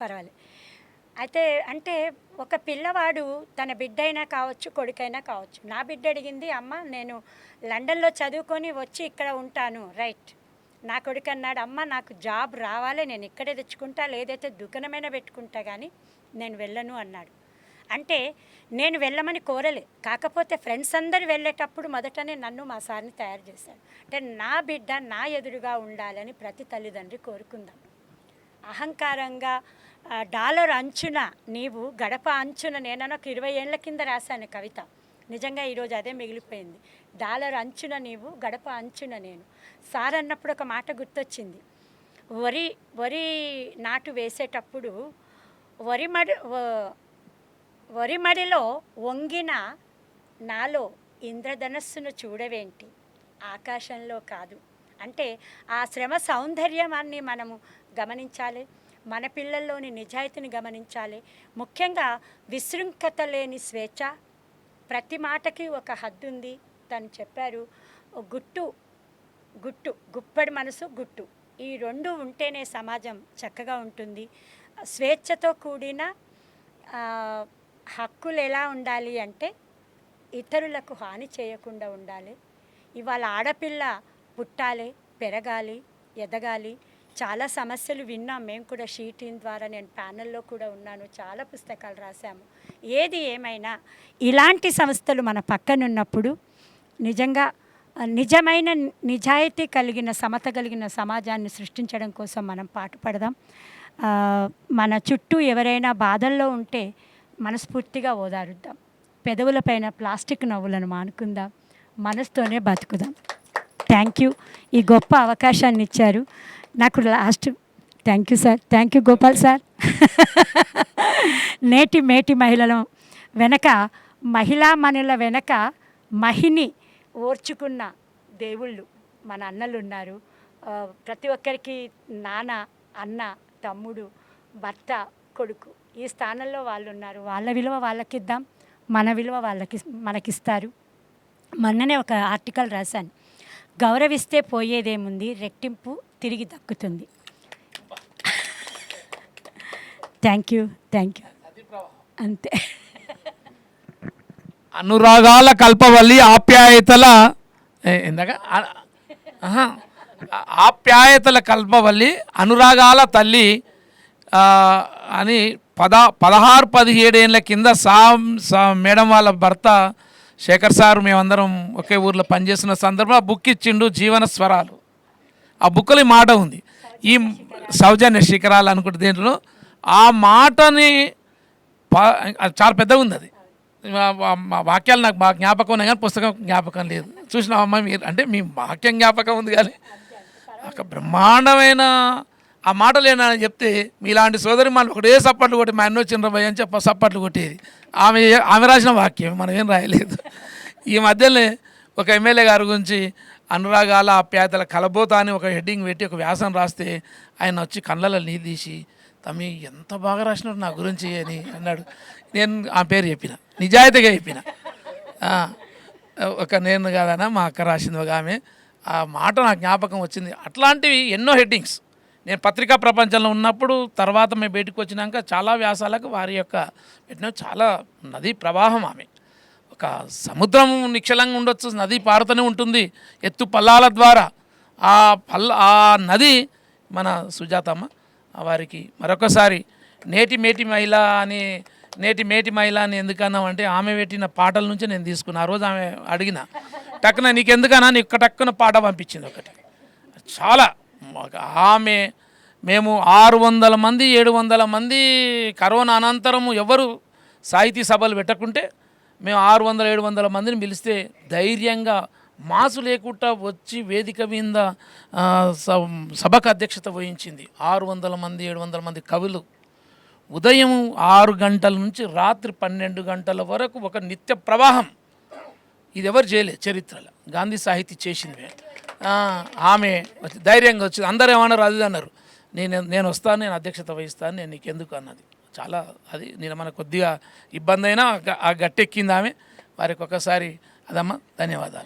పర్వాలేదు అయితే అంటే ఒక పిల్లవాడు తన బిడ్డ అయినా కావచ్చు కొడుకైనా కావచ్చు. నా బిడ్డ అడిగింది అమ్మ నేను లండన్లో చదువుకొని వచ్చి ఇక్కడ ఉంటాను. రైట్. నా కొడుకు అన్నాడు అమ్మ నాకు జాబ్ రావాలి నేను ఇక్కడే తెచ్చుకుంటా లేదైతే దుకాణమైనా పెట్టుకుంటా కానీ నేను వెళ్ళను అన్నాడు. అంటే నేను వెళ్ళమని కోరలే. కాకపోతే ఫ్రెండ్స్ అందరు వెళ్ళేటప్పుడు మొదటనే నన్ను మా సార్ని తయారు చేశాడు. అంటే నా బిడ్డ నా ఎదురుగా ఉండాలని ప్రతి తల్లిదండ్రి కోరుకుందాం. అహంకారంగా డాలర్ అంచున నీవు గడప అంచున నేను ఒక ఇరవై ఏళ్ళ కింద రాశాను కవిత. నిజంగా ఈరోజు అదే మిగిలిపోయింది. డాలర్ అంచున నీవు గడప అంచున నేను. సార్ అన్నప్పుడు ఒక మాట గుర్తొచ్చింది. వరి వరి నాటు వేసేటప్పుడు వరి మడి వరి మడిలో వంగిన నాలో ఇంద్రధనస్సును చూడవేంటి? ఆకాశంలో కాదు. అంటే ఆ శ్రమ సౌందర్యాన్ని మనము గమనించాలి. మన పిల్లల్లోని నిజాయితీని గమనించాలి. ముఖ్యంగా విశృంఖత లేని స్వేచ్ఛ. ప్రతి మాటకి ఒక హద్దు ఉంది. తను చెప్పారు గుట్టు గుట్టు గుప్పడి మనసు గుట్టు. ఈ రెండు ఉంటేనే సమాజం చక్కగా ఉంటుంది. స్వేచ్ఛతో కూడిన హక్కులు ఎలా ఉండాలి అంటే ఇతరులకు హాని చేయకుండా ఉండాలి. ఇవాళ ఆడపిల్ల పుట్టాలి పెరగాలి ఎదగాలి. చాలా సమస్యలు విన్నాం. మేము కూడా షీ ద్వారా నేను ప్యానల్లో కూడా ఉన్నాను. చాలా పుస్తకాలు రాశాము. ఏది ఏమైనా ఇలాంటి సంస్థలు మన పక్కనున్నప్పుడు నిజంగా నిజమైన నిజాయితీ కలిగిన సమత కలిగిన సమాజాన్ని సృష్టించడం కోసం మనం పాటుపడదాం. మన చుట్టూ ఎవరైనా బాధల్లో ఉంటే మనస్ఫూర్తిగా ఓదారుద్దాం. పెదవులపైన ప్లాస్టిక్ నవ్వులను మానుకుందాం. మనసుతోనే బతుకుదాం. Thank you. ఈ గొప్ప అవకాశాన్ని ఇచ్చారు. నాకు last. Thank you sir. Thank you Gopal sir. నేటి మేటి మహిళల వెనక మహిళా మనుల వెనక మహిని ఓర్చుకున్న దేవుళ్ళు మన అన్నలు ఉన్నారు ప్రతి ఒక్కరికి నాన్న అన్న తమ్ముడు భర్త కొడుకు ఈ స్థానంలో వాళ్ళు ఉన్నారు వాళ్ళ విలువ వాళ్ళకిద్దాం మన విలువ వాళ్ళకి మనకిస్తారు. మొన్ననే ఒక ఆర్టికల్ రాశాను. గౌరవిస్తే పోయేదేముంది? రెట్టింపు తిరిగి దక్కుతుంది. థ్యాంక్ యూ థ్యాంక్ యూ అంతే. అనురాగాల కల్పవల్లి ఆప్యాయతల ఏ, ఇందాక? ఆప్యాయతల కల్పవల్లి అనురాగాల తల్లి అని పద పదహారు పదిహేడు ఏళ్ళ కింద సా మేడం వాళ్ళ భర్త శేఖర్ సార్ మేమందరం ఒకే ఊర్లో పనిచేస్తున్న సందర్భంలో ఆ బుక్ ఇచ్చిండు జీవన స్వరాలు. ఆ బుక్లో ఈ మాట ఉంది. ఈ సౌజన్య శిఖరాలు అనుకుంటే దీంట్లో? ఆ మాటని చాలా పెద్దగా ఉంది అది. మా- వాక్యాలు నాకు బాగా జ్ఞాపకం ఉన్నాయి కానీ పుస్తకం జ్ఞాపకం లేదు. చూసిన అమ్మ మీరు? అంటే మీ వాక్యం జ్ఞాపకం ఉంది కానీ. ఒక బ్రహ్మాండమైన ఆ మాటలు ఏంటని చెప్తే మీలాంటి సోదరి మనం ఒకటే సప్పట్లు కొట్టి మా అన్న వచ్చిన భయ అని చెప్ప సప్పట్లు కొట్టేది. ఆమె ఆమె రాసిన వాక్యం మనం ఏం రాయలేదు. ఈ మధ్యనే ఒక ఎమ్మెల్యే గారి గురించి అనురాగాల ఆప్యాయతల కలబోత అని ఒక హెడ్డింగ్ పెట్టి ఒక వ్యాసం రాస్తే ఆయన వచ్చి కళ్ళలో నీళ్ళు తీసి తమ్మి ఎంత బాగా రాసినారు నా గురించి అని అన్నాడు. నేను ఆ పేరు చెప్పిన నిజాయితీగా చెప్పిన. ఒక నేను కాదన్నా మా అక్క రాసింది ఒక ఆమె. ఆ మాట నాకు జ్ఞాపకం వచ్చింది. అట్లాంటివి ఎన్నో హెడ్డింగ్స్. నేను పత్రికా ప్రపంచంలో ఉన్నప్పుడు తర్వాత మేము బయటకు వచ్చినాక చాలా వ్యాసాలకు వారి యొక్క పెట్టిన చాలా నది ప్రవాహం ఆమె. ఒక సముద్రం నిక్షలంగా ఉండొచ్చు నది పారుతూనే ఉంటుంది ఎత్తు పల్లాల ద్వారా. ఆ పల్ల ఆ నది మన సుజాతమ్మ వారికి మరొకసారి నేటి మేటి మహిళ అని నేటి మేటి మహిళ అని ఎందుకన్నామంటే ఆమె పెట్టిన పాటల నుంచి నేను తీసుకున్నా. ఆ రోజు ఆమె అడిగిన టక్కున నీకు ఎందుకన్నా నీకు టక్కున పాట పంపించింది ఒకటి. చాలా ఆమె మేము ఆరు వందల మంది ఏడు వందల మంది కరోనా అనంతరము ఎవరు సాహితీ సభలు పెట్టకుంటే మేము ఆరు వందల ఏడు వందల మందిని పిలిస్తే ధైర్యంగా మాసు లేకుండా వచ్చి వేదిక మీద స- సభకు అధ్యక్షత వహించింది. ఆరు వందల మంది ఏడు వందల మంది కవులు. ఉదయం ఆరు గంటల నుంచి రాత్రి పన్నెండు గంటల వరకు ఒక నిత్య ప్రవాహం. ఇది ఎవరు చేయలేదు చరిత్రలో. గాంధీ సాహితీ చేసింది. ఆ, ఆమె ధైర్యంగా వచ్చింది అందరూ ఏమన్నారు? అది అన్నారు. నేను నేను వస్తాను నేను అధ్యక్షత వహిస్తాను నేను నీకు ఎందుకు? అన్నది. చాలా అది నేను మన కొద్దిగా ఇబ్బంది అయినా ఆ ఆ గట్టెక్కింది ఆమె. వారికి ఒకసారి అదమ్మా ధన్యవాదాలు.